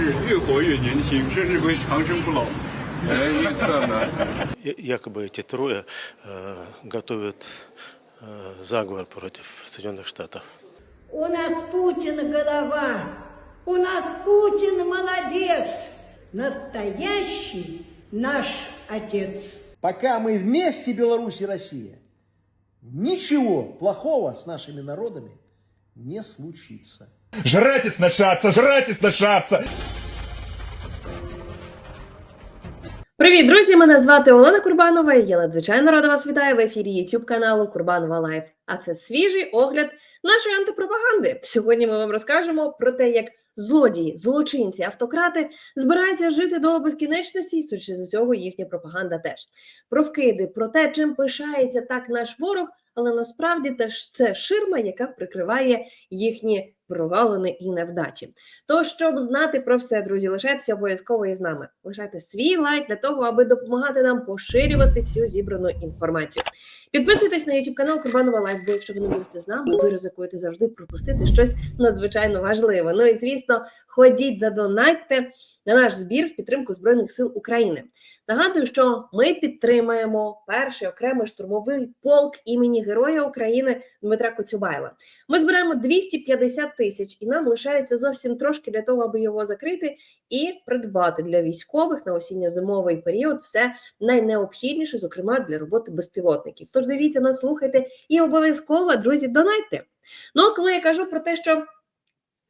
越活越年轻，甚至会长生不老。哎，预测呢？Я- Якобы эти трое э, готовят э, заговор против Соединенных Штатов. У нас Путин голова. У нас Путин молодец. Настоящий наш отец. Пока мы вместе, Беларусь и Россия, ничего плохого с нашими народами не случится. Жрать и сношаться, жрать и сношаться. Привіт, друзі! Мене звати Олена Курбанова. Я надзвичайно рада вас вітаю в ефірі YouTube каналу Курбанова Лайф. А це свіжий огляд нашої антипропаганди. Сьогодні ми вам розкажемо про те, як злодії, злочинці, автократи збираються жити до безкінечності, і судячи з цього, їхня пропаганда теж про вкиди, про те, чим пишається так наш ворог, але насправді теж це ширма, яка прикриває їхні прогалини і невдачі. То, щоб знати про все, друзі, лишайтеся обов'язково із нами. Лишайте свій лайк для того, аби допомагати нам поширювати всю зібрану інформацію. Підписуйтесь на YouTube канал Курбанова Лайф, бо якщо ви не будете з нами, ви ризикуєте завжди пропустити щось надзвичайно важливе. Ну і звісно, ходіть задонатьте на наш збір в підтримку Збройних сил України. Нагадую, що ми підтримаємо перший окремий штурмовий полк імені Героя України Дмитра Коцюбайла. Ми збираємо 250 тисяч, і нам лишається зовсім трошки для того, аби його закрити і придбати для військових на осінньо-зимовий період все найнеобхідніше, зокрема для роботи безпілотників. Тож дивіться нас, слухайте і обов'язково, друзі, донайте. Ну а коли я кажу про те, що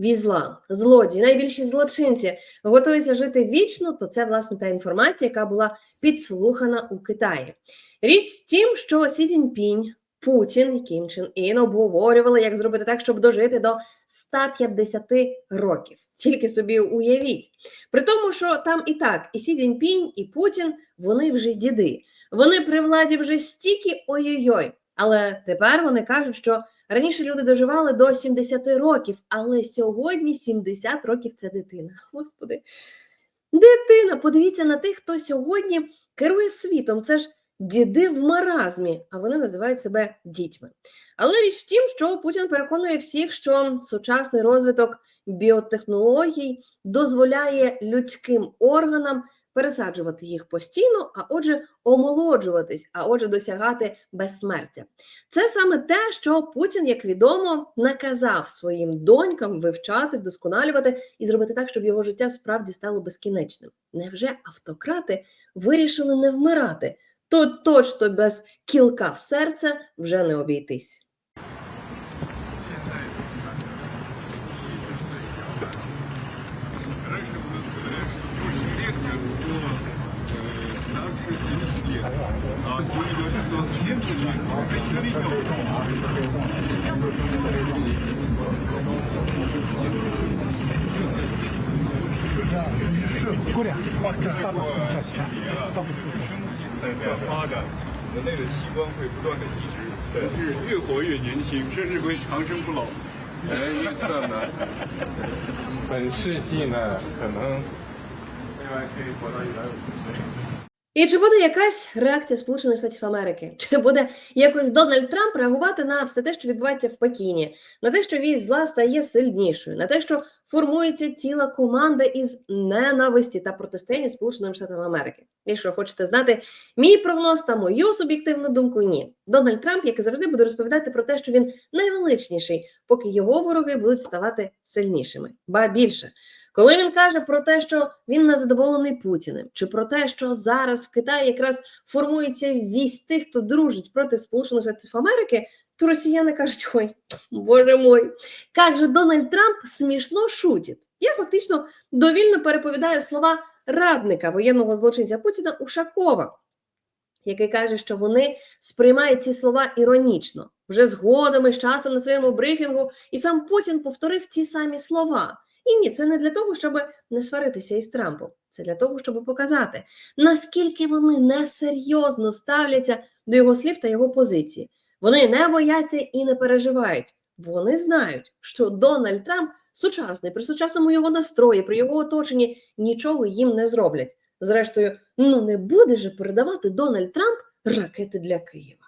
візла, злодії, найбільші злочинці готуються жити вічно, то це власне та інформація, яка була підслухана у Китаї. Річ в тім, що Сі Цзіньпінь, Путін і Кім Чен Ін обговорювали, як зробити так, щоб дожити до 150 років. Тільки собі уявіть. При тому, що там і так, і Сі Цзіньпінь, і Путін, вони вже діди. Вони при владі вже стільки ой-ой-ой. Але тепер вони кажуть, що раніше люди доживали до 70 років, але сьогодні 70 років це дитина. Господи, дитина! Подивіться на тих, хто сьогодні керує світом. Це ж діди в маразмі, а вони називають себе дітьми. Але річ в тім, що Путін переконує всіх, що сучасний розвиток біотехнологій дозволяє людським органам пересаджувати їх постійно, а отже, омолоджуватись, а отже, досягати безсмертя. Це саме те, що Путін, як відомо, наказав своїм донькам вивчати, вдосконалювати і зробити так, щоб його життя справді стало безкінечним. Невже автократи вирішили не вмирати? То точно без кілка в серце вже не обійтись. А сегодня говорят, что от 70 лет это еще ребенок.人类的器官会不断的移植，甚至越活越年轻，甚至会长生不老。哎，预测呢？本世纪呢，可能另外可以活到一百五十岁。 І чи буде якась реакція Сполучених Штатів Америки? Чи буде якось Дональд Трамп реагувати на все те, що відбувається в Пекіні, на те, що вісь зла стає сильнішою, на те, що формується ціла команда із ненависті та протистояння Сполученим Штатам Америки? Якщо хочете знати мій прогноз та мою суб'єктивну думку, ні. Дональд Трамп, як і завжди, буде розповідати про те, що він найвеличніший, поки його вороги будуть ставати сильнішими. Ба більше. Коли він каже про те, що він не задоволений Путіним, чи про те, що зараз в Китаї якраз формується вісь тих, хто дружить проти Сполучених Штатів Америки, то росіяни кажуть: ой, боже мой, як же Дональд Трамп смішно шутить. Я фактично довільно переповідаю слова радника воєнного злочинця Путіна Ушакова, який каже, що вони сприймають ці слова іронічно. Вже згодом і з часом на своєму брифінгу, і сам Путін повторив ці самі слова. І ні, це не для того, щоб не сваритися із Трампом. Це для того, щоб показати, наскільки вони несерйозно ставляться до його слів та його позиції. Вони не бояться і не переживають. Вони знають, що Дональд Трамп сучасний, при сучасному його настрої, при його оточенні нічого їм не зроблять. Зрештою, ну не буде же передавати Дональд Трамп ракети для Києва.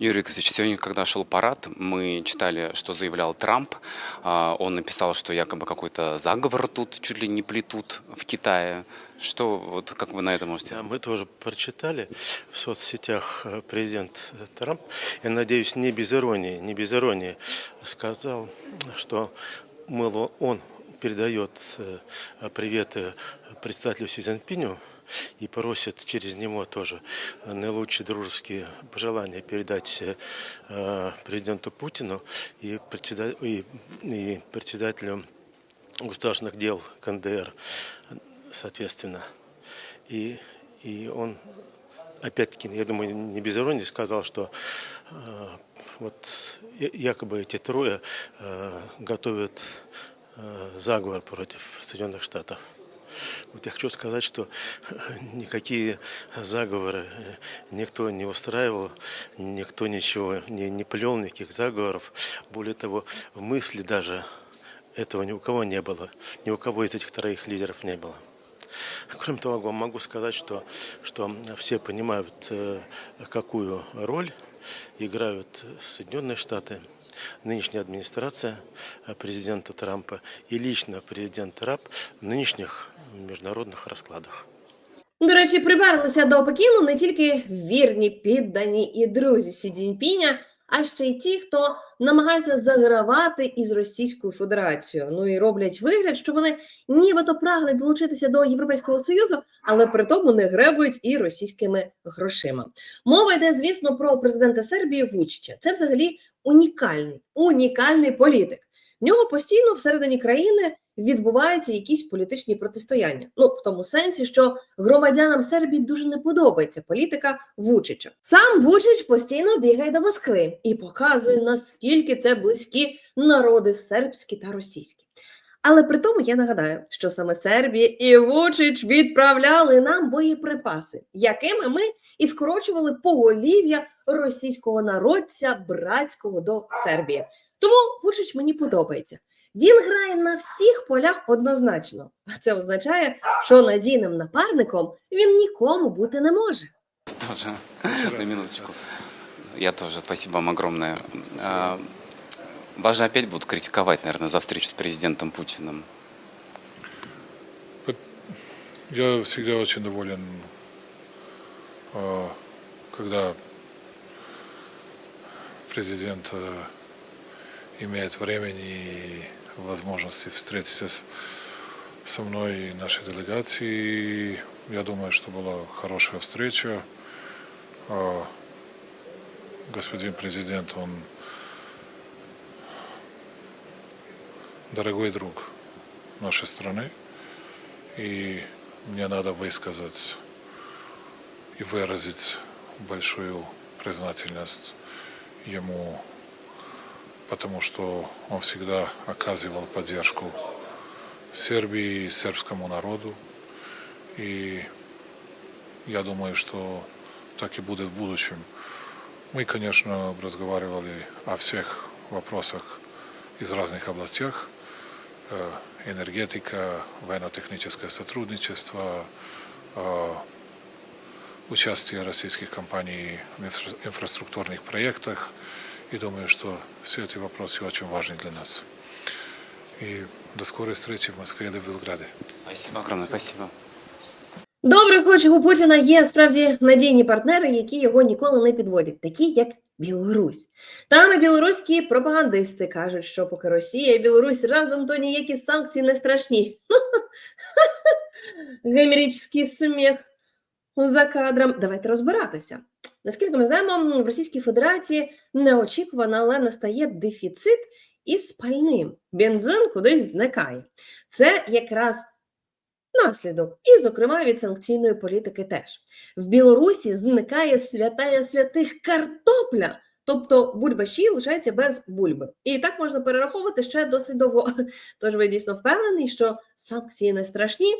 Юрий Викторович, сегодня, когда шел парад, мы читали, что заявлял Трамп. А, Он написал, что якобы какой-то заговор тут чуть ли не плетут в Китае. Что, вот как вы на это можете? Да, мы тоже прочитали в соцсетях э, президент Трамп, я надеюсь, не без иронии, не без иронии сказал, что мол, он передает э, приветы председателю Си Цзиньпиню и просит через него тоже наилучшие дружеские пожелания передать э, президенту Путину и, председа- и- и председателю государственных дел КНДР, соответственно. И, и он, опять-таки, я думаю, не без иронии сказал, что э, вот якобы эти трое э, готовят э, заговор против Соединенных Штатов. Вот я хочу сказать, что никакие заговоры никто не устраивал, никто ничего не, не плел, никаких заговоров. Более того, в мысли даже этого ни у кого не было, ни у кого из этих троих лидеров не было. Кроме того, могу сказать, что, что все понимают, э, какую роль играют Соединенные Штаты, нынешняя администрация президента Трампа и лично президент Трамп в нынешних международных розкладах. До речі, приберлися до Пекіну не тільки вірні, піддані і друзі Сі Цзіньпіня, а ще й ті, хто намагаються загравати із Російською Федерацією. Ну і роблять вигляд, що вони нібито прагнуть долучитися до Європейського Союзу, але при тому не гребують і російськими грошима. Мова йде, звісно, про президента Сербії Вучича. Це взагалі унікальний, унікальний політик. В нього постійно всередині країни відбуваються якісь політичні протистояння. Ну в тому сенсі, що громадянам Сербії дуже не подобається політика Вучича. Сам Вучич постійно бігає до Москви і показує, наскільки це близькі народи сербські та російські. Але при тому я нагадаю, що саме Сербія і Вучич відправляли нам боєприпаси, якими ми і скорочували поголів'я російського народця братського до Сербії. Тому Вучич мені подобається. Він грає на всіх полях однозначно, а це означає, що надійним напарником він нікому бути не може. Тоже, на минуточку. Я тоже, спасибо вам огромное. А, Вас же опять будут критиковать, наверное, за встречу с президентом Путиным. Я всегда очень доволен, э, когда президент э, имеет времени и возможности встретиться с- со мной и нашей делегацией. Я думаю, что была хорошая встреча. Э, Господин президент, он дорогой друг нашей страны. И мне надо высказать и выразить большую признательность ему, потому что он всегда оказывал поддержку Сербии и сербскому народу. И я думаю, что так и будет в будущем. Мы, конечно, разговаривали о всех вопросах из разных областях. Э, энергетика, военно-техническое сотрудничество, э, участие российских компаний в инфра- инфраструктурных проектах. И думаю, что все эти вопросы очень важны для нас. И до скорой встречи в Москве или в Белграде. Спасибо огромное, спасибо. Добре, хоч у Путіна є справді надійні партнери, які його ніколи не підводять, такі як Білорусь. Там і білоруські пропагандисти кажуть, що поки Росія і Білорусь разом, то ніякі санкції не страшні. Гемерічний сміх за кадром. Давайте розбиратися. Наскільки ми знаємо, в Російській Федерації неочікувано, але настає дефіцит із пальним. Бензин кудись зникає. Це якраз наслідок, і, зокрема, від санкційної політики теж. В Білорусі зникає святая святих картопля. Тобто бульбаші лишаються без бульби. І так можна перераховувати ще досить довго. Тож ви дійсно впевнений, що санкції не страшні.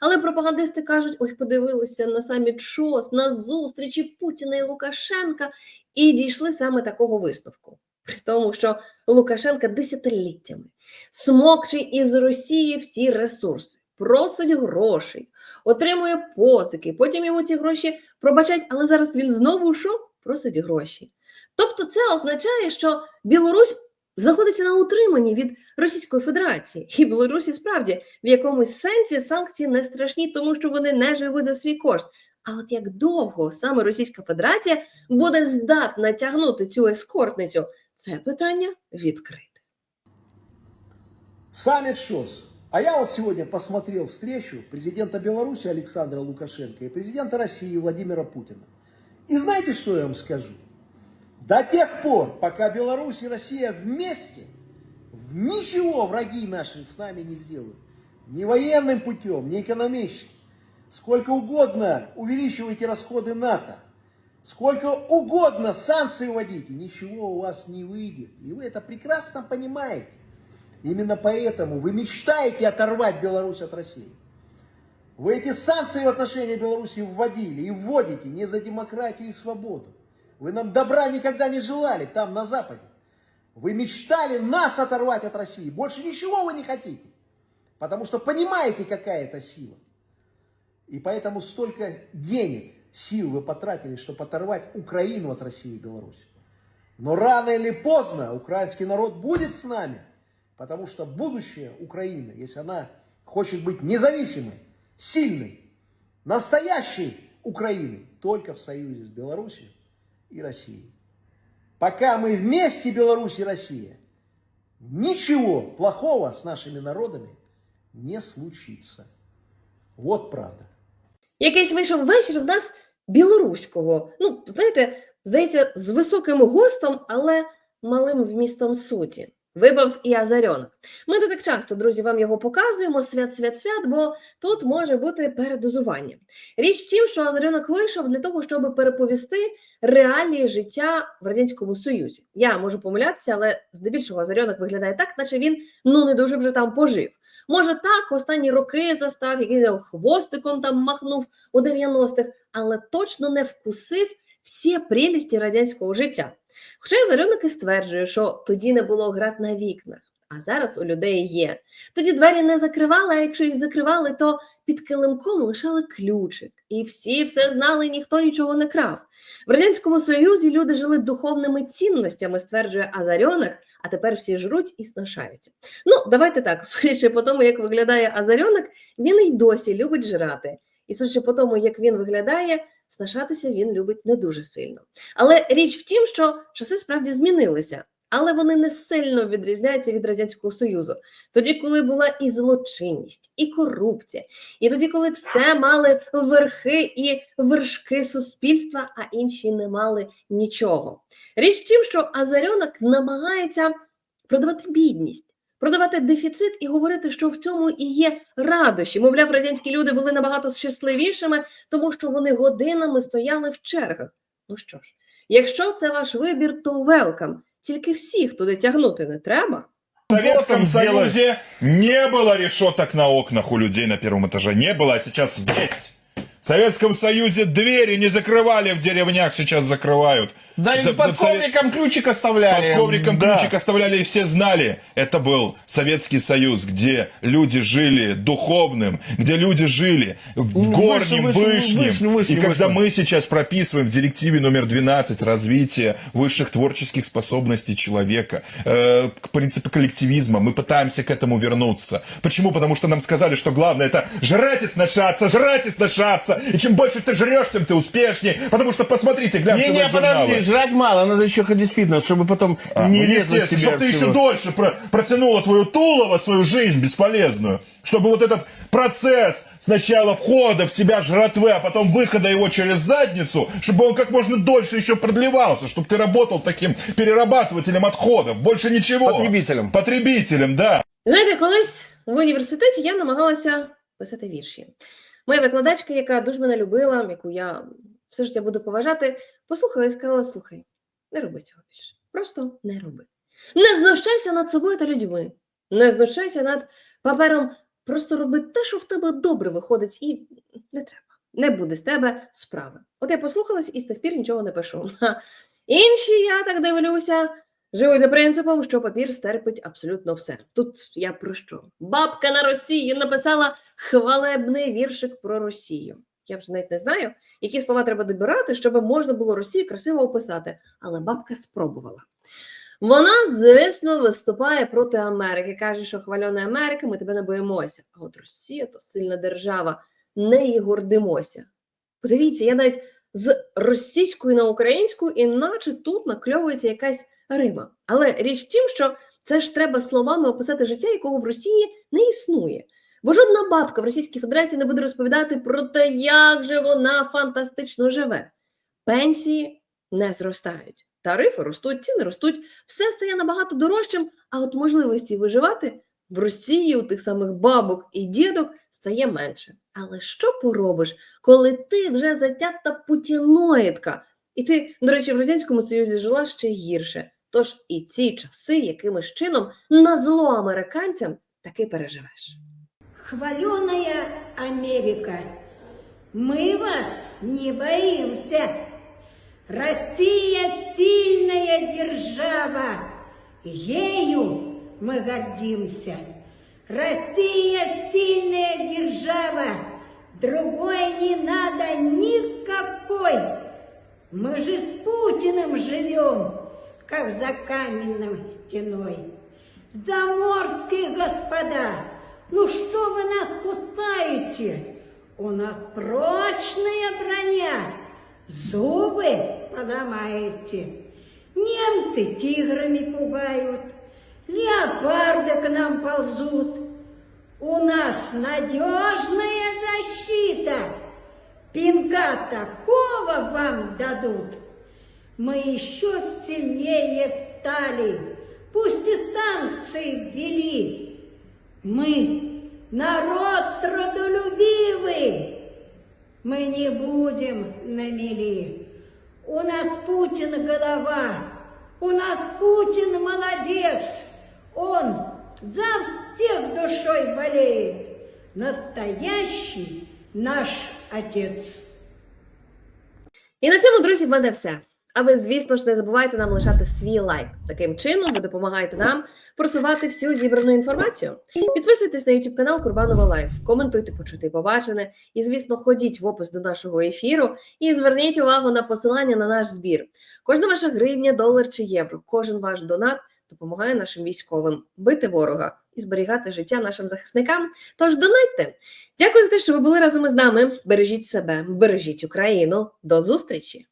Але пропагандисти кажуть: ой, подивилися на саміт ШОС, на зустрічі Путіна і Лукашенка, і дійшли саме такого висновку. При тому, що Лукашенка десятиліттями смокче із Росії всі ресурси, просить грошей, отримує позики, потім йому ці гроші пробачать, але зараз він знову що? Просить гроші. Тобто, це означає, що Білорусь знаходиться на утриманні від Російської Федерації, і Білорусі справді в якомусь сенсі санкції не страшні, тому що вони не живуть за свій кошт. А от як довго саме Російська Федерація буде здатна тягнути цю ескортницю, це питання відкрите. Саммит ШОС. А я вот сегодня посмотрел встречу президента Беларуси Александра Лукашенко и президента России Владимира Путина. И знаете, что я вам скажу? До тех пор, пока Беларусь и Россия вместе, ничего враги наши с нами не сделают. Ни военным путем, ни экономическим. Сколько угодно увеличивайте расходы НАТО. Сколько угодно санкции вводите, ничего у вас не выйдет. И вы это прекрасно понимаете. Именно поэтому вы мечтаете оторвать Беларусь от России. Вы эти санкции в отношении Беларуси вводили и вводите не за демократию и свободу. Вы нам добра никогда не желали там, на Западе. Вы мечтали нас оторвать от России. Больше ничего вы не хотите. Потому что понимаете, какая это сила. И поэтому столько денег, сил вы потратили, чтобы оторвать Украину от России и Беларуси. Но рано или поздно украинский народ будет с нами. Потому что будущее Украины, если она хочет быть независимой, сильной, настоящей Украиной, только в союзе с Беларусью и Россией. Пока мы вместе, Беларусь и Россия, ничего плохого с нашими народами не случится. Вот правда. Якийсь вийшов вечір в нас білоруського. Ну, знаєте, здається, з високим гостом, але малим вмістом суті. Вибавс і Азарьонок. Ми не так часто, друзі, вам його показуємо свят, свят, свят, бо тут може бути передозування. Річ в тім, що Азарьонок вийшов для того, щоб переповісти реалії життя в радянському союзі. Я можу помилятися, але здебільшого Азарьонок виглядає так, наче він ну не дуже вже там пожив. Може, так останні роки застав, який хвостиком там махнув у 90-х, але точно не вкусив всі прелісті радянського життя. Хоча Зарюник і стверджує, що тоді не було град на вікнах, а зараз у людей є. Тоді двері не закривали, а якщо їх закривали, то під килимком лишали ключик. І всі все знали, ніхто нічого не крав. В Радянському Союзі люди жили духовними цінностями, стверджує Азарьонок, а тепер всі жруть і сношаються. Ну, давайте так, судячи по тому, як виглядає Азарьонок, він і досі любить жрати. І судячи по тому, як він виглядає, снашатися він любить не дуже сильно. Але річ в тім, що часи справді змінилися, але вони не сильно відрізняються від Радянського Союзу. Тоді, коли була і злочинність, і корупція, і тоді, коли все мали верхи і вершки суспільства, а інші не мали нічого. Річ в тім, що Азарьонок намагається продавати бідність Продавати дефіцит і говорити, що в цьому і є радощі. Мовляв, радянські люди були набагато щасливішими, тому що вони годинами стояли в чергах. Ну що ж, якщо це ваш вибір, то велкам. Тільки всіх туди тягнути не треба. В Советском Союзе не было решеток на окнах у людей на первом этаже. Не было, а сейчас есть. В Советском Союзе двери не закрывали в деревнях, сейчас закрывают. Да, и Да, под в Совет- ковриком ключик оставляли. Под ковриком Да. ключик оставляли, и все знали. Это был Советский Союз, где люди жили духовным, где люди жили горним, выше, вышним. выше, выше, и когда выше. мы сейчас прописываем в директиве номер 12 развитие высших творческих способностей человека, э, к принципу коллективизма, мы пытаемся к этому вернуться. Почему? Потому что нам сказали, что главное это жрать и сношаться, жрать и сношаться И чем больше ты жрешь, тем ты успешнее. Потому что посмотрите, глянцевые Не-не, журналы. подожди, жрать мало, надо еще ходить в фитнес, чтобы потом А, не ну, резать естественно, себя чтобы ты еще всего. дольше про- протянула твою тулово, свою жизнь бесполезную. Чтобы вот этот процесс сначала входа в тебя жратвы, а потом выхода его через задницу, чтобы он как можно дольше еще продлевался, чтобы ты работал таким перерабатывателем отходов. Больше ничего. Потребителем. Потребителем, да. Знаєте, колись в університеті я намагалася писати вірші. Моя викладачка, яка дуже мене любила, яку я все життя буду поважати, послухала і сказала: слухай, не роби цього більше. Просто не роби. Не знущайся над собою та людьми. Не знущайся над папером. Просто роби те, що в тебе добре виходить, і не треба. Не буде з тебе справи. От я послухалась і з тих пір нічого не пишу. Інші, я так дивлюся, живуть за принципом, що папір стерпить абсолютно все. Тут я про що? Бабка на Росію написала хвалебний віршик про Росію. Я вже навіть не знаю, які слова треба добирати, щоб можна було Росію красиво описати. Але бабка спробувала. Вона, звісно, виступає проти Америки. Каже, що хвальона Америка, ми тебе не боїмося. А от Росія то сильна держава, неї гордимося. Подивіться, я навіть з російської на українську, іначе тут накльовується якась Рима. Але річ в тім, що це ж треба словами описати життя, якого в Росії не існує. Бо жодна бабка в Російській Федерації не буде розповідати про те, як же вона фантастично живе. Пенсії не зростають, тарифи ростуть, ціни ростуть, все стає набагато дорожчим, а от можливості виживати в Росії у тих самих бабок і дідок стає менше. Але що поробиш, коли ти вже затята путіноїдка? І ти, до речі, в Радянському Союзі жила ще гірше. Тож і ці часи якимось чином на зло американцям таки переживеш. Хваленая Америка, мы вас не боимся. Россия сильная держава, ею мы гордимся. Россия сильная держава, другой не надо никакой. Мы же с Путиным живем, как за каменной стеной. Заморские господа, ну что вы нас кусаете? У нас прочная броня, зубы поломаете. Немцы тиграми пугают, леопарды к нам ползут. У нас надежная защита, пинка такого вам дадут. Мы еще сильнее стали, пусть и санкции ввели. Мы народ трудолюбивый, мы не будем на мели. У нас Путин голова, у нас Путин молодец, он за всех душой болеет, настоящий наш отец. І на цьому, друзі, в мене все. А ви, звісно ж, не забувайте нам лишати свій лайк. Таким чином, ви допомагаєте нам просувати всю зібрану інформацію. Підписуйтесь на YouTube канал Курбанова Лайф, коментуйте, почути, побачене. І, звісно, ходіть в опис до нашого ефіру і зверніть увагу на посилання на наш збір. Кожна ваша гривня, долар чи євро, кожен ваш донат допомагає нашим військовим бити ворога і зберігати життя нашим захисникам. Тож донайте. Дякую за те, що ви були разом із нами. Бережіть себе, бережіть Україну. До зустрічі!